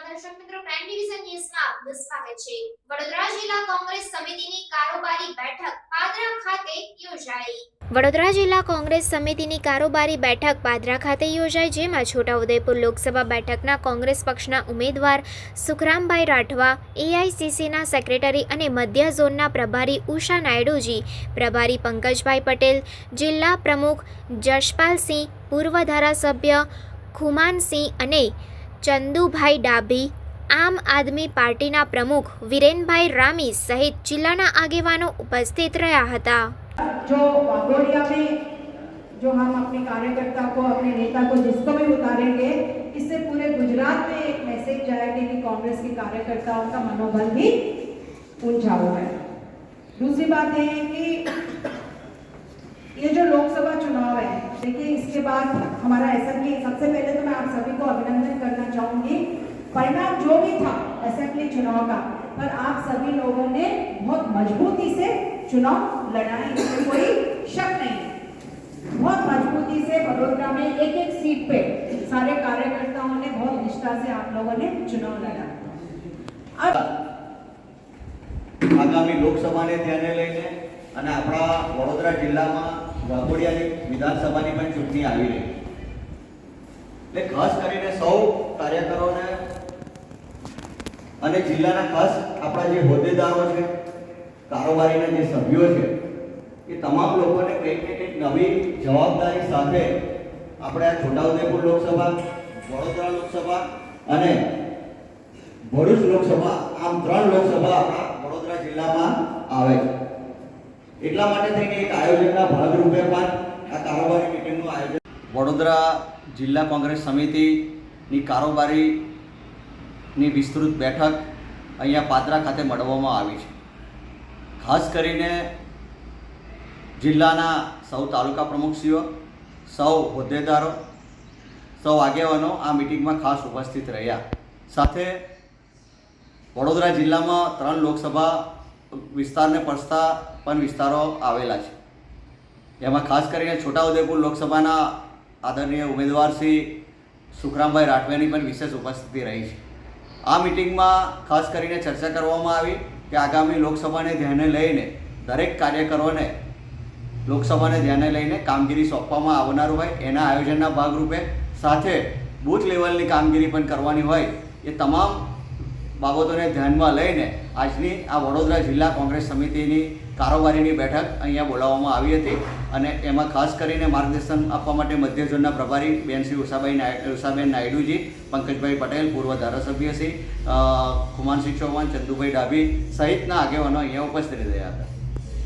દર્શક મિત્રો prime division ન્યૂઝમાં સ્વાગત છે. વડોદરા જિલ્લા કોંગ્રેસ સમિતિની કારોબારી બેઠક પાદરા ખાતે યોજાઈ. વડોદરા જિલ્લા કોંગ્રેસ સમિતિની કારોબારી બેઠક પાદરા ખાતે યોજાઈ, જેમાં છોટાઉદેપુર લોકસભા બેઠકના કોંગ્રેસ પક્ષના ઉમેદવાર સુખરામભાઈ રાઠવા એઆઈસીસીના સેક્રેટરી અને મધ્ય ઝોનના પ્રભારી ઉષા નાયડુજી, પ્રભારી પંકજભાઈ પટેલ, જિલ્લા પ્રમુખ જશપાલસિંહ, પૂર્વ ધારાસભ્ય ખુમાનસિંહ અને ચંદુભાઈ ડાભી આમ આદમી પાર્ટીના પ્રમુખ વિરેનભાઈ રામી સહિત જિલ્લાના આગેવાનો ઉપસ્થિત રહ્યા હતા जो वाघोड़िया में जो हम अपने कार्यकर्ता को अपने नेता को जिसको भी उतारेंगे इससे पूरे गुजरात में एक मैसेज जाएगा कि कांग्रेस के कार्यकर्ताओं का मनोबल भी ऊंचा हुआ है दूसरी बात ये है कि ये जो लोकसभा चुनाव है देखिए इसके बाद हमारा असेंबली सबसे पहले तो मैं आप सभी को अभिनंदन करना चाहूंगी परिणाम जो भी था असेंबली चुनाव का पर आप सभी लोगों ने बहुत मजबूती से चुनाव लड़ा है इसमें कोई शक नहीं है बहुत मजबूती से वडोदरा में एक एक सीट पे सारे कार्यकर्ताओं ने बहुत निष्ठा से आप लोगों ने चुनाव लड़ा अब આગામી લોકસભાને ધ્યાને લઈને અને આપણા વડોદરા જિલ્લામાં વાઘોડિયાની વિધાનસભાની પણ ચૂંટણી આવી રહી. એટલે ખાસ કરીને સૌ કાર્યકરોને અને જિલ્લાના ખાસ આપણા જે હોદ્દેદારો છે, કારોબારીના જે સભ્યો છે, એ તમામ લોકોને કંઈક ને કંઈક નવી જવાબદારી સાથે આપણે આ છોટાઉદેપુર લોકસભા, વડોદરા લોકસભા અને ભરૂચ લોકસભા, આમ ત્રણ લોકસભા આપણા વડોદરા જિલ્લામાં આવે છે. એટલા માટે થઈને એક આયોજનના ભાગરૂપે પણ આ કારોબારી મિટિંગનું આયોજન વડોદરા જિલ્લા કોંગ્રેસ સમિતિની કારોબારીની વિસ્તૃત બેઠક અહીંયા પાદરા ખાતે મળવામાં આવી છે. ખાસ કરીને જિલ્લાના સૌ તાલુકા પ્રમુખશ્રીઓ, સૌ હોદ્દેદારો, સૌ આગેવાનો આ મિટિંગમાં ખાસ ઉપસ્થિત રહ્યા. સાથે વડોદરા જિલ્લામાં ત્રણ લોકસભા વિસ્તારને પડતા પણ વિસ્તારો આવેલા છે. એમાં ખાસ કરીને છોટાઉદેપુર લોકસભાના આદરણીય ઉમેદવાર શ્રી સુખરામભાઈ રાઠવાની પણ વિશેષ ઉપસ્થિતિ રહી છે. આ મિટિંગમાં ખાસ કરીને ચર્ચા કરવામાં આવી કે આગામી લોકસભાને ધ્યાને લઈને દરેક કાર્યકરોને લોકસભાને ધ્યાને લઈને કામગીરી સોંપવામાં આવનાર હોય, એના આયોજનના ભાગરૂપે સાથે બૂથ લેવલની કામગીરી પણ કરવાની હોય, એ તમામ બાબતોને ધ્યાનમાં લઈને આજની આ વડોદરા જિલ્લા કોંગ્રેસ સમિતિની કારોબારીની બેઠક અહીંયા બોલાવવામાં આવી હતી અને એમાં ખાસ કરીને માર્ગદર્શન આપવા માટે મધ્ય ઝોનના પ્રભારી બેન શ્રી ઉષાભાઈ ઉષાબેન નાયડુજી, પંકજભાઈ પટેલ, પૂર્વ ધારાસભ્ય શ્રી ખુમાનસિંહ ચૌહાણ, ચંદુભાઈ ડાભી સહિતના આગેવાનો અહીંયા ઉપસ્થિત રહ્યા હતા.